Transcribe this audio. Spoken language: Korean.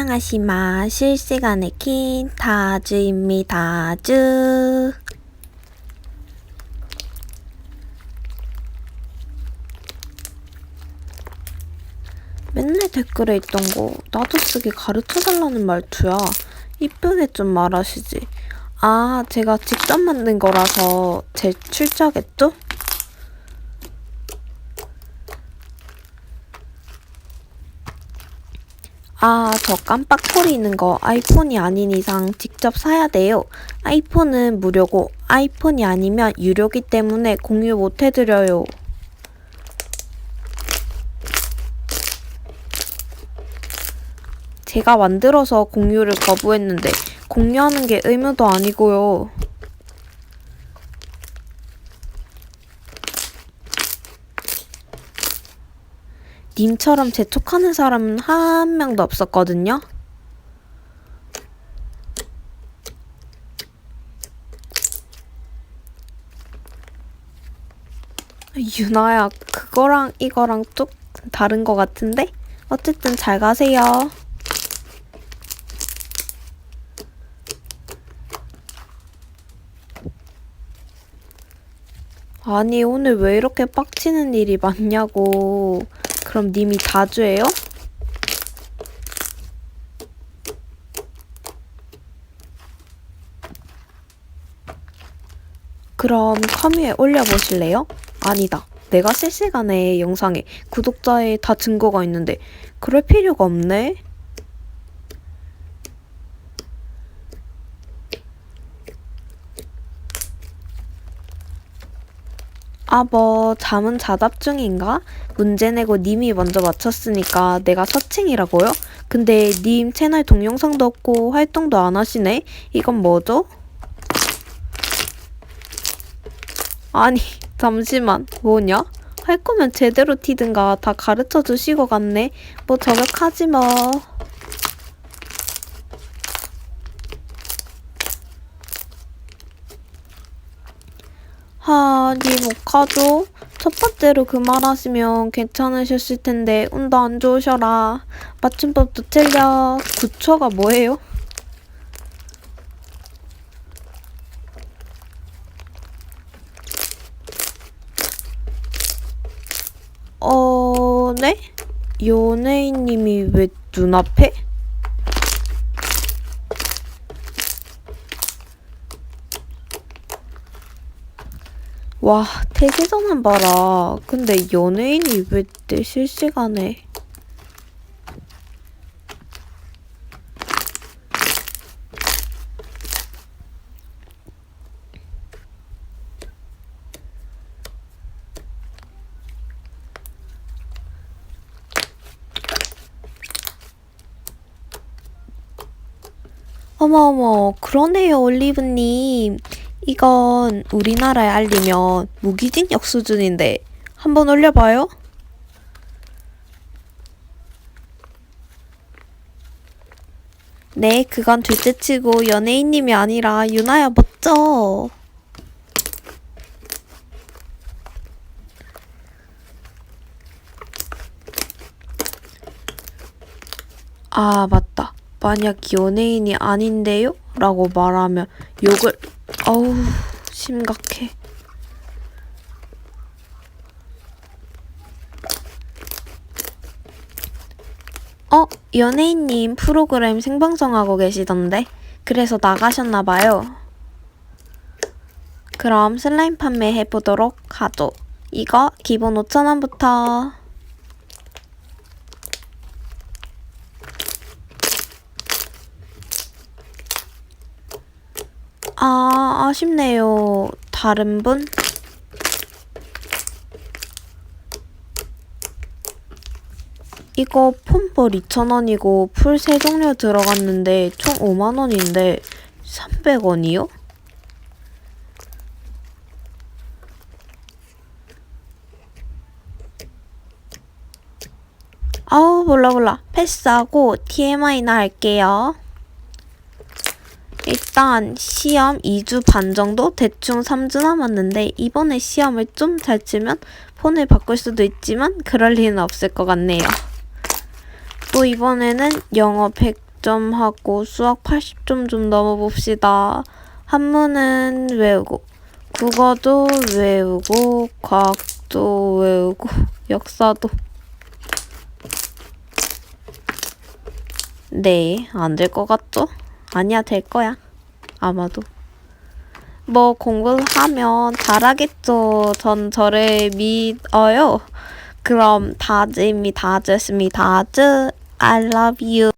안녕하시마 실시간의 킨타즈입니다. 즈 맨날 댓글에 있던 거 나도 쓰기 가르쳐달라는 말투야. 이쁘게 좀 말하시지. 아, 제가 직접 만든 거라서 제 출자겠죠? 아, 저 깜빡거리는 거 아이폰이 아닌 이상 직접 사야 돼요. 아이폰은 무료고 아이폰이 아니면 유료기 때문에 공유 못 해드려요. 제가 만들어서 공유를 거부했는데 공유하는 게 의무도 아니고요. 님처럼 재촉하는 사람은 한 명도 없었거든요. 유나야, 그거랑 이거랑 좀 다른 것 같은데? 어쨌든 잘 가세요. 아니, 오늘 왜 이렇게 빡치는 일이 많냐고. 그럼 님이 자주 해요? 그럼 커뮤에 올려보실래요? 아니다. 내가 실시간에 영상에 구독자에 다 증거가 있는데 그럴 필요가 없네. 아, 뭐, 잠은 자답 중인가? 문제 내고 님이 먼저 맞췄으니까 내가 서칭이라고요? 근데 님 채널 동영상도 없고 활동도 안 하시네? 이건 뭐죠? 아니, 잠시만. 뭐냐? 할 거면 제대로 튀든가 다 가르쳐 주시고 갔네. 뭐 저격하지 뭐. 하, 님 어카죠? 첫 번째로 그 말 하시면 괜찮으셨을 텐데 운도 안 좋으셔라. 맞춤법도 틀려. 9초가 뭐예요? 어, 네? 연예인님이 왜 눈앞에? 와, 전환 봐라. 근데 연예인이 왜 내 실시간에. 어머 어머, 그러네요, 올리브님. 이건 우리나라에 알리면 무기징역 수준인데 한번 올려봐요. 네, 그건 둘째 치고 연예인님이 아니라 유나야 멋져. 아, 맞다. 만약 연예인이 아닌데요? 라고 말하면 욕을, 어우, 심각해. 어, 연예인님 프로그램 생방송하고 계시던데? 그래서 나가셨나봐요. 그럼 슬라임 판매 해보도록 하죠. 이거 기본 5,000원부터. 아, 아쉽네요. 다른 분? 이거 폰볼 2,000원이고 풀 3종류 들어갔는데 총 5만원인데 300원이요? 아우 몰라 몰라 패스하고 TMI나 할게요. 일단 시험 2주 반 정도 대충 3주 남았는데 이번에 시험을 좀 잘 치면 폰을 바꿀 수도 있지만 그럴 리는 없을 것 같네요. 또 이번에는 영어 100 100점 하고 수학 80점 좀 넘어봅시다. 한문은 외우고, 국어도 외우고, 과학도 외우고, 역사도. 네, 안 될 것 같죠? 아니야, 될 거야. 아마도. 뭐 공부를 하면 잘하겠죠. 전 저를 믿어요. 그럼 다즈입니다. 다즈입니다. 다즈, I love you.